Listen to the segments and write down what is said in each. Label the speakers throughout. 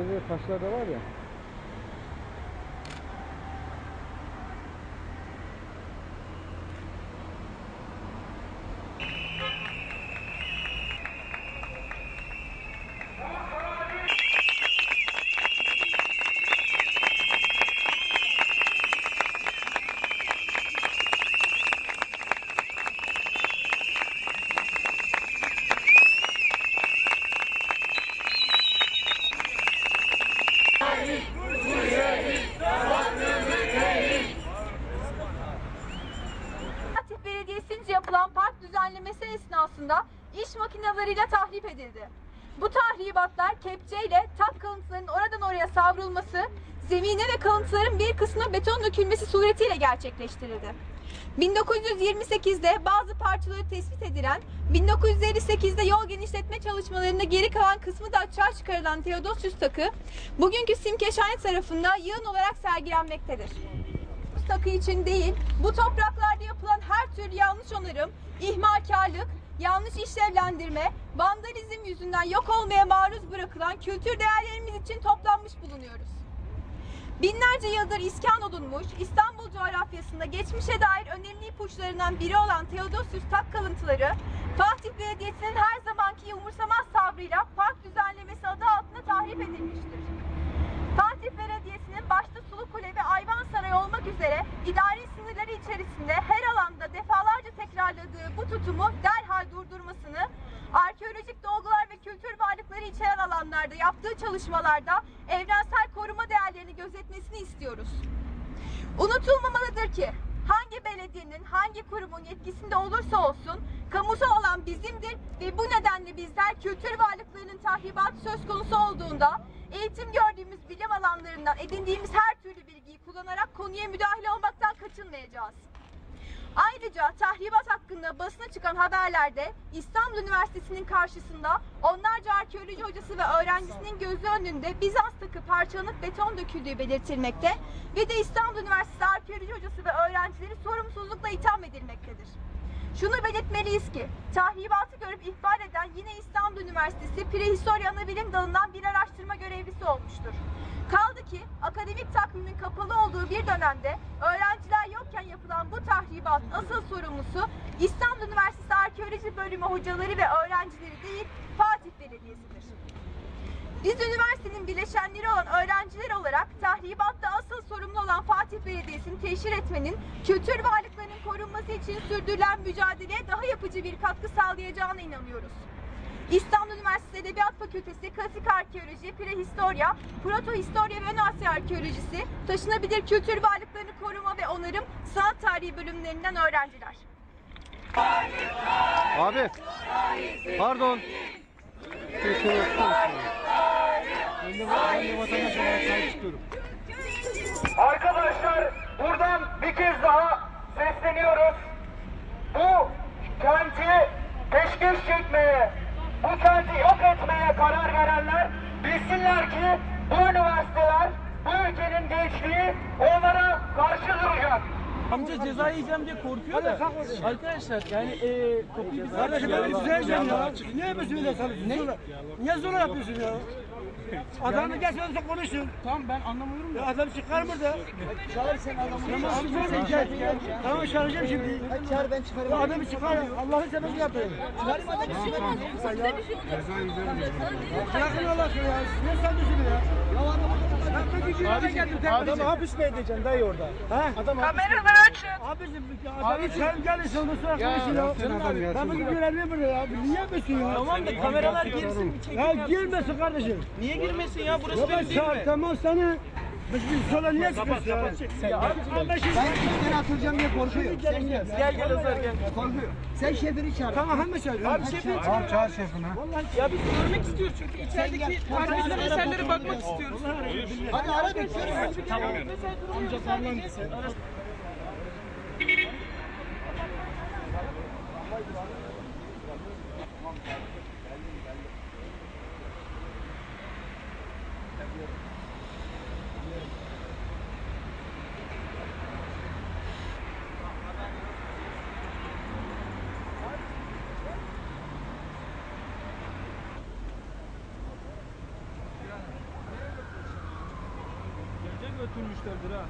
Speaker 1: Şeyde taşlar da var ya.
Speaker 2: Fatih Belediyesi'nce yapılan park düzenlemesi esnasında iş makineleriyle tahrip edildi. Bu tahribatlar kepçeyle tak kalıntılarının oradan oraya savrulması, zemine ve kalıntıların bir kısmına beton dökülmesi suretiyle gerçekleştirildi. 1928'de bazı parçaları tespit edilen, 1958'de yol genişletme çalışmalarında geri kalan kısmı da açığa çıkarılan Theodosius takı, bugünkü Simkeşhane tarafında yığın olarak sergilenmektedir takı için değil, bu topraklarda yapılan her tür yanlış onarım, ihmalkarlık, yanlış işlevlendirme, vandalizm yüzünden yok olmaya maruz bırakılan kültür değerlerimiz için toplanmış bulunuyoruz. Binlerce yıldır iskan olunmuş, İstanbul coğrafyasında geçmişe dair önemli ipuçlarından biri olan Theodosius tak kalıntıları, Fatih Belediyesi'nin her zamanki umursamaz sabrıyla park düzenlemesi adı altında tahrip edilmiştir. Fatih Belediyesi'nin başta Sulukule ve Ayvansaray olmak üzere idari sınırları içerisinde her alanda defalarca tekrarladığı bu tutumu durdurmasını, arkeolojik dolgular ve kültür varlıkları içeren alanlarda yaptığı çalışmalarda evrensel koruma değerlerini gözetmesini istiyoruz. Unutulmamalıdır ki hangi belediyenin hangi kurumun yetkisinde olursa olsun kamusal alan bizimdir ve bu nedenle bizler kültür varlıklarının tahribatı söz konusu olduğunda eğitim gördüğümüz bilim alanlarından edindiğimiz her türlü bilgiyi kullanarak konuya müdahale olmaktan kaçınmayacağız. Ayrıca tahribat hakkında basına çıkan haberlerde İstanbul Üniversitesi'nin karşısında onlarca arkeoloji hocası ve öğrencisinin gözü önünde Bizans takı parçalanıp beton döküldüğü belirtilmekte ve de İstanbul Üniversitesi arkeoloji hocası ve öğrencileri sorumsuzlukla itham edilmektedir. Şunu belirtmeliyiz ki tahribatı görüp ihbar eden yine İstanbul Üniversitesi Prehistorya Anabilim Dalı'ndan bir araştırma görevlisi olmuştur. Kaldı ki akademik takvimin kapalı olduğu bir dönemde öğrenciler yokken yapılan bu tahribat asıl sorumlusu İstanbul Üniversitesi Arkeoloji Bölümü hocaları ve öğrencileri değil Fatih Belediyesi'dir. Biz üniversitenin bileşenleri olan öğrenciler olarak tahribatta asıl sorumlu olan Fatih Belediyesi'ni teşhir etmenin kültür varlıklarının korunması için sürdürülen mücadeleye daha yapıcı bir katkı sağlayacağına inanıyoruz. İstanbul Üniversitesi Edebiyat Fakültesi Klasik Arkeoloji, Prehistorya, Protohistorya ve Ön Asya Arkeolojisi, taşınabilir kültür varlıklarını koruma ve onarım sanat tarihi bölümlerinden öğrenciler.
Speaker 1: Abi. Pardon. Şunu. Ben de, ben de vatandaş olarak sahip çıkıyorum.
Speaker 3: Arkadaşlar buradan bir kez daha sesleniyoruz. Bu kenti peşkeş çekmeye, bu kenti yok etmeye karar verenler bilsinler ki bu üniversiteler, bu ülkenin gençliği onlara karşı duracak.
Speaker 4: Amca ceza yiyeceğim diye korkuyor da. Arkadaşlar yani e, kapıyı biz
Speaker 5: Kardeşim ben düzeleceğim ya. Niye yapıyorsun öyle sen? Ne? Niye zor yapıyorsun ya? Adamı gel sen konuşsun.
Speaker 4: Tamam ben anlamıyorum da.
Speaker 5: Ya adam çıkar burada. Çağır sen adamı. Tamam sen gel. Tamam çağıracağım şimdi. Çağır ben çıkarım. Adamı çıkar. Allah'ın sebebi yapayım. Çıkarım adamı çıkarım. Bırakın Allah aşkına ya. Ne sanıyorsun ya? Ya adamı geldim.
Speaker 1: Adamı hapis mi edeceksin dayı orada?
Speaker 5: Ha?
Speaker 1: Adam hapis
Speaker 5: Abicim adamı sen gel sonra konuşun ya.
Speaker 1: sen adam ya,
Speaker 5: Ben bugün
Speaker 1: bırak.
Speaker 5: görevliyim burada ya. Niye yapıyorsun ya?
Speaker 4: Tamam da kameralar girsin
Speaker 5: Ya girmesin kardeşim.
Speaker 4: Niye girmesin ya burası
Speaker 5: Ya ben
Speaker 4: benim değil mi?
Speaker 5: tamam sana. Biz biz sola niye çıkıyorsun ya? Allah şimdi.
Speaker 6: Ben kimden atılacağım diye korkuyor. Sen gel.
Speaker 4: Gel gel Özer gel.
Speaker 6: Korkuyor. Sen şefini çağır.
Speaker 5: Tamam hemen söyle.
Speaker 4: Abi şefin
Speaker 1: Tamam çağır şefini.
Speaker 4: ya biz görmek istiyoruz çünkü içerideki tarihsel eserlere bakmak istiyoruz.
Speaker 6: Hadi ara bekliyoruz.
Speaker 4: Amca falan dökülmüşlerdir ha.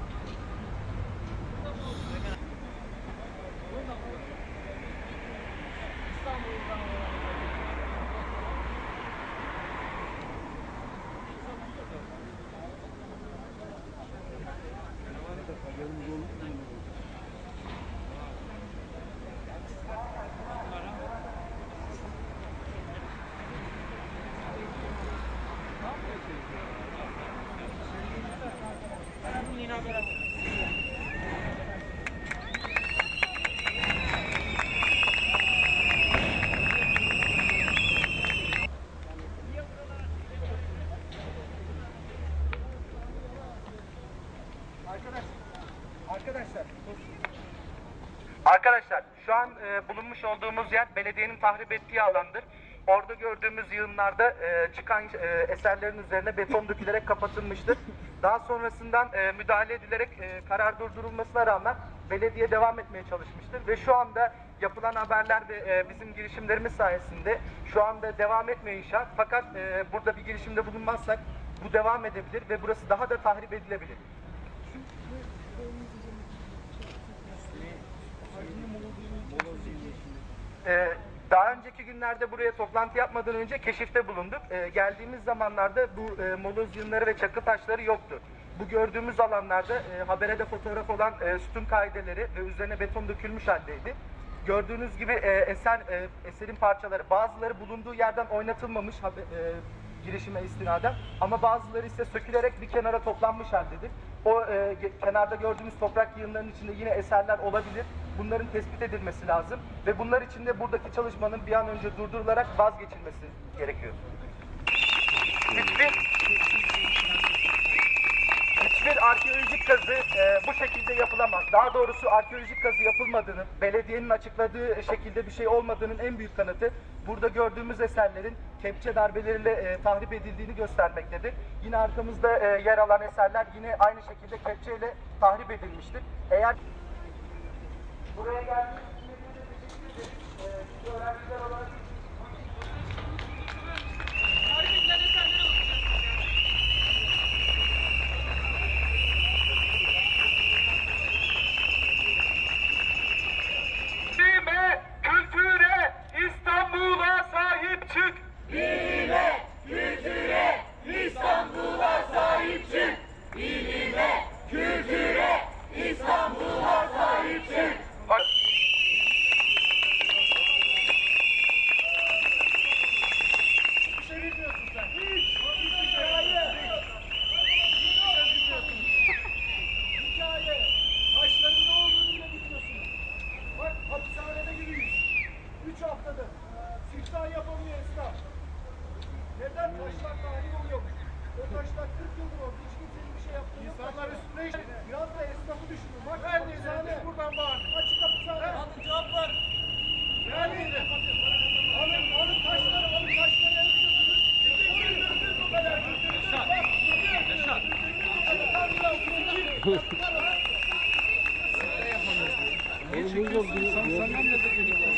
Speaker 3: Arkadaşlar şu an e, bulunmuş olduğumuz yer belediyenin tahrip ettiği alandır. Orada gördüğümüz yığınlarda e, çıkan e, eserlerin üzerine beton dökülerek kapatılmıştır. Daha sonrasından e, müdahale edilerek e, karar durdurulmasına rağmen belediye devam etmeye çalışmıştır. Ve şu anda yapılan haberler ve e, bizim girişimlerimiz sayesinde şu anda devam etmiyor inşaat. Fakat e, burada bir girişimde bulunmazsak bu devam edebilir ve burası daha da tahrip edilebilir. Ee, daha önceki günlerde buraya toplantı yapmadan önce keşifte bulunduk. Ee, geldiğimiz zamanlarda bu e, moloz yığınları ve çakı taşları yoktu. Bu gördüğümüz alanlarda e, habere de fotoğraf olan e, sütun kaideleri ve üzerine beton dökülmüş haldeydi. Gördüğünüz gibi e, eser e, eserin parçaları bazıları bulunduğu yerden oynatılmamış haber, e, girişime istinaden ama bazıları ise sökülerek bir kenara toplanmış haldedir. O e, kenarda gördüğümüz toprak yığınlarının içinde yine eserler olabilir. Bunların tespit edilmesi lazım ve bunlar için de buradaki çalışmanın bir an önce durdurularak vazgeçilmesi gerekiyor. Hiçbir, hiçbir arkeolojik kazı e, bu şekilde yapılamaz. Daha doğrusu arkeolojik kazı yapılmadığını, belediyenin açıkladığı şekilde bir şey olmadığının en büyük kanıtı burada gördüğümüz eserlerin kepçe darbeleriyle e, tahrip edildiğini göstermektedir. Yine arkamızda e, yer alan eserler yine aynı şekilde kepçeyle tahrip edilmiştir. Eğer buraya geldiğiniz
Speaker 5: yapamıyor esnaf. Neden? Taşlar tahrik oluyor. O taşlar 40 yıldır orada. Hiç kimsenin bir şey yaptığı yok. İnsanlar üstüne işte. Biraz da esnafı düşünün. Bak hapishane. buradan bağır. Açık hapishane. Alın cevap ver. Yani alın, alın taşları, alın taşları eve götürün. Götürün o kadar. Götürün. Bak, Yaşar.
Speaker 4: Niye çekiyorsun? Sen, senden de dökülüyor.